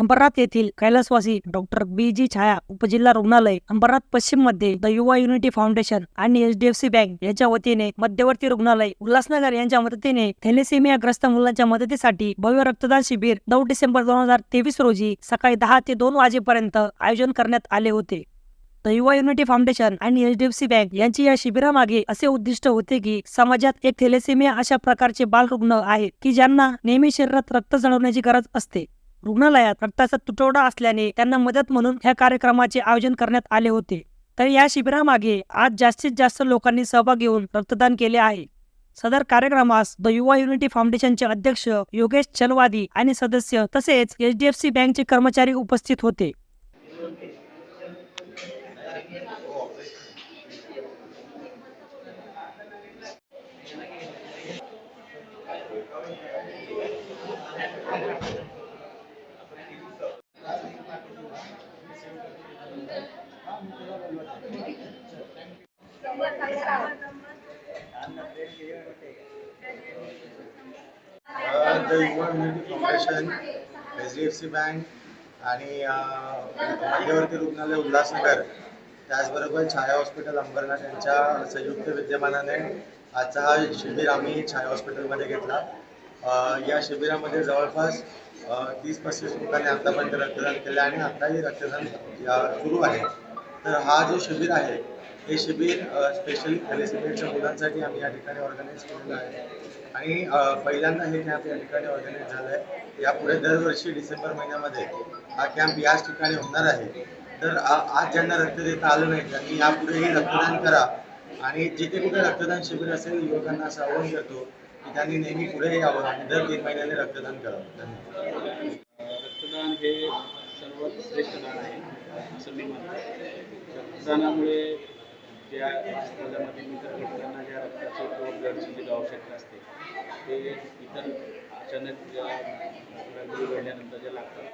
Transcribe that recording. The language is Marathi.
अंबरनाथ येथील कैलासवासी डॉक्टर बी जी छाया उपजिल्हा रुग्णालय अंबरनाथ पश्चिममध्ये द युवा युनिटी फाउंडेशन आणि एचडीएफसी बँक यांच्या वतीने मध्यवर्ती रुग्णालय उल्हासनगर यांच्या मदतीने थॅलेसेमिया ग्रस्त मुलांच्या मदतीसाठी भव्य रक्तदान शिबिर नऊ डिसेंबर दोन हजार तेवीस रोजी सकाळी दहा ते दोन वाजेपर्यंत आयोजन करण्यात आले होते. द युवा युनिटी फाउंडेशन आणि एचडीएफसी बँक यांची या शिबिरामागे असे उद्दिष्ट होते की समाजात एक थेलेसेमिया अशा प्रकारचे बालरुग्ण आहेत की ज्यांना नेहमी शरीरात रक्त जळवण्याची गरज असते. रुग्णालयात रक्ताचा तुटवडा असल्याने त्यांना मदत म्हणून ह्या कार्यक्रमाचे आयोजन करण्यात आले होते. तर या शिबिरामागे आज जास्तीत जास्त लोकांनी सहभाग घेऊन रक्तदान केले आहे. सदर कार्यक्रमास द युवा युनिटी फाउंडेशनचे अध्यक्ष योगेश चलवादी आणि सदस्य तसेच एच डी एफ सी बँकचे कर्मचारी उपस्थित होते the Yuva unity foundation H D F C bank आणि मध्यवर्ती रुग्णालय उल्हासनगर. त्याचबरोबर छाया हॉस्पिटल अंबरनाथ यांच्या संयुक्त विद्यमानाने आजचा हा शिबिर आम्ही छाया हॉस्पिटलमध्ये घेतला. या शिबिरामध्ये जवळपास तीस पस्तीस लोकांनी आतापर्यंत रक्तदान केले आणि आताही रक्तदान सुरू आहे. तर हा जो शिबिर आहे हे शिबिर स्पेशली थॅलेसेमियाच्या मुलांसाठी आम्ही या ठिकाणी ऑर्गनाईज केलेलं आहे. आणि पहिल्यांदा हे कॅम्प या ठिकाणी ऑर्गनाईज झालं आहे यापुढे दरवर्षी डिसेंबर महिन्यामध्ये हा कॅम्प याच ठिकाणी होणार आहे. तर आज ज्यांना रक्त देता आलं नाही त्यांनी यापुढेही रक्तदान करा. आणि जिथे कुठे रक्तदान शिबिर असेल युवकांना असं आवाहन करतो की त्यांनी नेहमी पुढे यावं आणि दर तीन महिन्याने रक्तदान करावं. धन्यवाद. श्रेष्ठ दान आहे असं मी म्हणतो. रक्तदानामुळे ज्या समाजामध्ये इतर घटकांना ज्या रक्ताची किंवा ब्लडची जी आवश्यकता असते ते इतर अचानक ज्या घडल्यानंतर ज्या लागतात